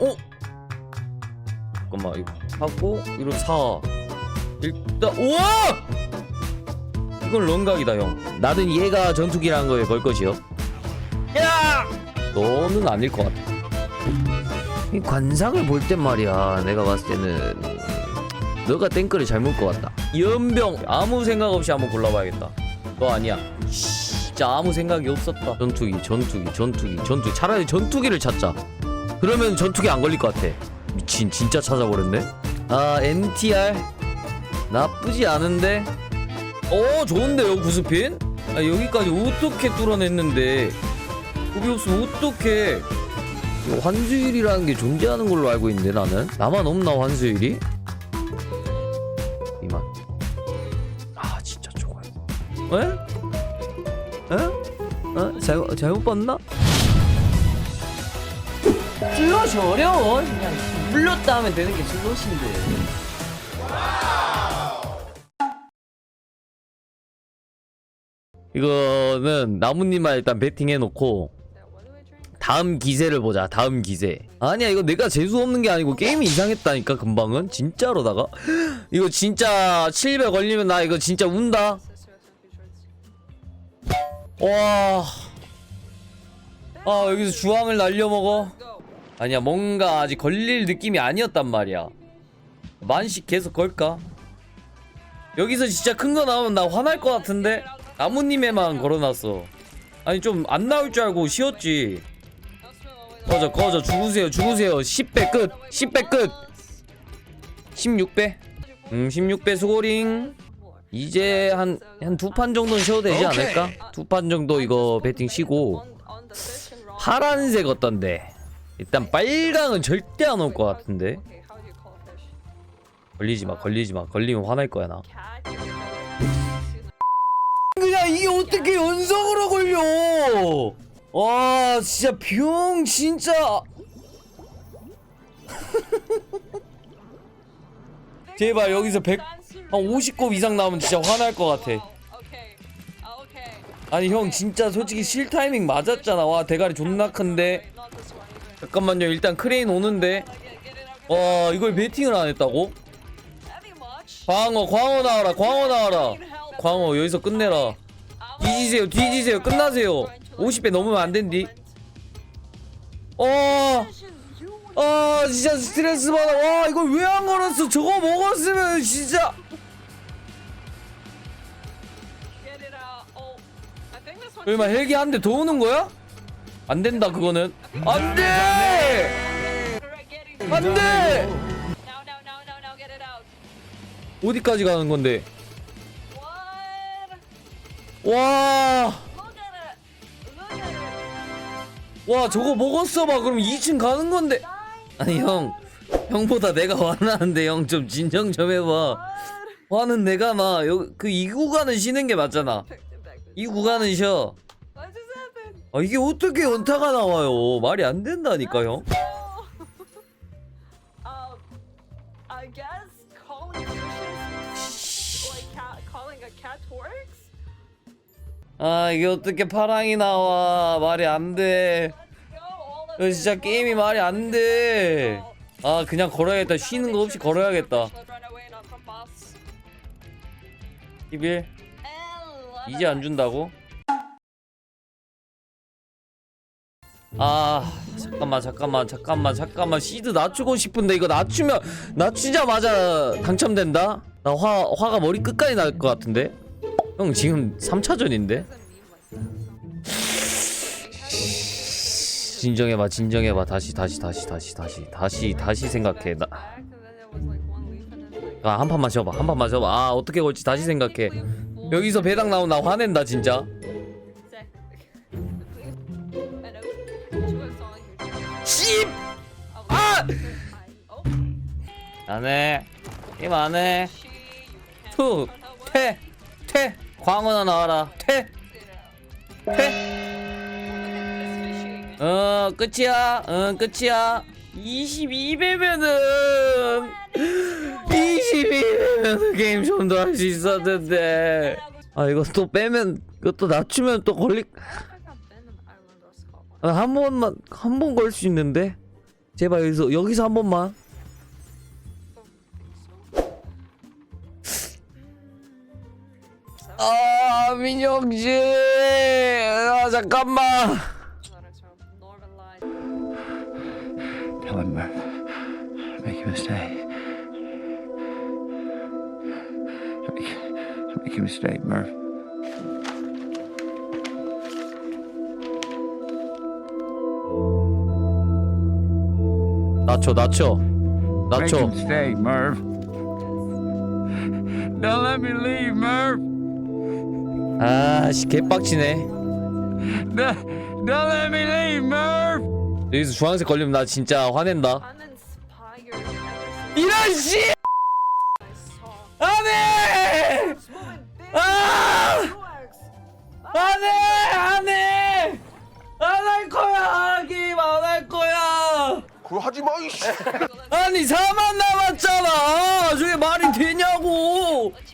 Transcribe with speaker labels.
Speaker 1: 어? 잠깐만 이거 하고 이로 4 일단 우와! 이건 런각이다 형. 나는 얘가 전투기라는 거에 걸 것이요. 야! 너는 아닐 것 같아. 이 관상을 볼 땐 말이야 내가 봤을 때는. 너가 땡크를 잘못 것 같다. 연병 아무 생각 없이 한번 골라봐야겠다. 너 아니야. 진짜 아무 생각이 없었다. 전투기 전투기 전투기 전투기 차라리 전투기를 찾자 그러면 전투기 안 걸릴 것 같아. 미친 진짜 찾아버렸네. 아 NTR 나쁘지 않은데? 어 좋은데요 구스핀? 아, 여기까지 어떻게 뚫어냈는데? 겁이 없으면 어떻게? 환수일이라는 게 존재하는 걸로 알고 있는데 나는? 나만 없나 환수일이? 이만. 아 진짜 좋아요. 에? 에? 어? 잘못, 잘못 봤나? 슬롯이 어려워. 그냥 불렀다 하면 되는 게 슬롯인데. 이거는 나무님만 일단 베팅해놓고 다음 기세를 보자 다음 기세. 아니야 이거 내가 재수 없는 게 아니고 게임이 이상했다니까 금방은? 진짜로다가? 이거 진짜 700 걸리면 나 이거 진짜 운다. 와. 아, 여기서 주황을 날려먹어. 아니야, 뭔가 아직 걸릴 느낌이 아니었단 말이야. 만씩 계속 걸까? 여기서 진짜 큰 거 나오면 나 화날 것 같은데? 나무님에만 걸어놨어. 아니, 좀 안 나올 줄 알고 쉬었지. 꺼져, 꺼져. 죽으세요, 죽으세요. 10배 끝! 10배 끝! 16배? 음, 16배 수고링. 이제 한 한 두 판 정도는 쉬어도 되지 않을까? 두 판 정도 이거 배팅 쉬고 파란색 어떤데? 일단 빨강은 절대 안 올 것 같은데 걸리지 마 걸리지 마 걸리면 화날 거야 나 그냥 이게 어떻게 연속으로 걸려 와 진짜 병 진짜 제발 여기서 100 한 50곱 이상 나오면 진짜 화날 것 같아. 아니 형 진짜 솔직히 실 타이밍 맞았잖아. 와 대가리 존나 큰데. 잠깐만요. 일단 크레인 오는데. 와 이걸 베팅을 안 했다고? 광어 광어 나와라 광어 나와라. 광어 여기서 끝내라. 뒤지세요 뒤지세요 끝나세요. 50배 넘으면 안 된디. 어. 아 진짜 스트레스 받아. 와 이걸 왜 안 걸었어? 저거 먹었으면 진짜. 얼마 헬기 한대더 오는 거야? 안 된다 그거는. 안 돼. 안 돼. 어디까지 가는 건데? 와. 와 저거 먹었어 봐 그럼 2층 가는 건데 아니 형 형보다 내가 화나는데 형 좀 진정 좀 해봐 화는 내가 나그이 구간은 쉬는 게 맞잖아 이 구간은 쉬어 아 이게 어떻게 연타가 나와요 말이 안 된다니까 형
Speaker 2: I guess calling fishes like cat, calling a cat works.
Speaker 1: 아 이게 어떻게 파랑이 나와 말이 안 돼
Speaker 2: Go all of
Speaker 1: 이거 진짜 게임이 말이 안 돼 아 그냥 걸어야겠다 쉬는 거 없이 걸어야겠다
Speaker 2: Should run away not from boss.
Speaker 1: 11
Speaker 2: And
Speaker 1: 이제 안 준다고? 아 잠깐만 잠깐만 잠깐만 잠깐만. 시드 낮추고 싶은데 이거 낮추면 낮추자마자 당첨된다? 나 화 화가 머리 끝까지 날 것 같은데? 형 지금 3차전인데? 진정해봐 진정해봐. 다시 다시 다시 다시 다시 다시 다시 생각해. 나 아, 한 판만 쉬어봐 한 판만 쉬어봐. 아 어떻게 걸지? 다시 생각해. 여기서 배당 나오면 나 화낸다 진짜 안해 게임 안해 투! 퇴! 퇴! 광어나 나와라 퇴! 퇴! 어 끝이야 어 끝이야 22배면은 22배면은 게임 좀 더 할 수 있었는데 아 이거 또 빼면 이것도 낮추면 또 걸리 아, 한 번만 한 번 걸 수 있는데 제발 여기서 여기서 한 번만 민영씨 아 잠깐만
Speaker 2: Letters from Northern Light.
Speaker 3: Tell him, Murph. Make him stay. Make, make him stay, Murph.
Speaker 1: 낮춰 낮춰
Speaker 3: Make
Speaker 1: 낮춰
Speaker 3: him stay, Murph. Don't let me leave, Murph.
Speaker 1: 아씨 개빡치네
Speaker 3: Don't, let me leave, Murph.
Speaker 1: 여기서 주황색 걸리면 나 진짜 화낸다
Speaker 2: Uninspired
Speaker 1: 이런 씨
Speaker 2: since I saw
Speaker 1: 안해
Speaker 2: this woman big
Speaker 1: 아. 안해 안해 안 할 거야 김안할 거야
Speaker 4: 그거 하지 마 이씨.
Speaker 1: 아니 4만 남았잖아 저게 말이 되냐고